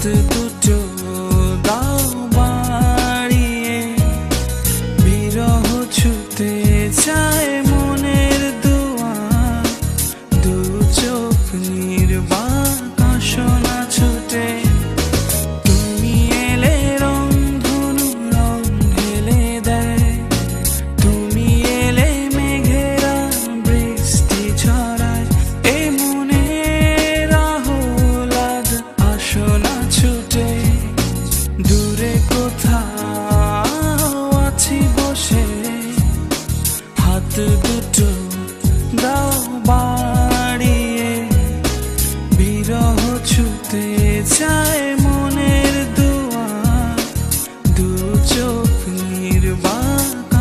te দূরে কোথাও আছি বসে। হাত দুটো দাও বাড়িয়ে। বিরহ ছুতে যায় মনের দুয়া। দু চোখ নির্বাক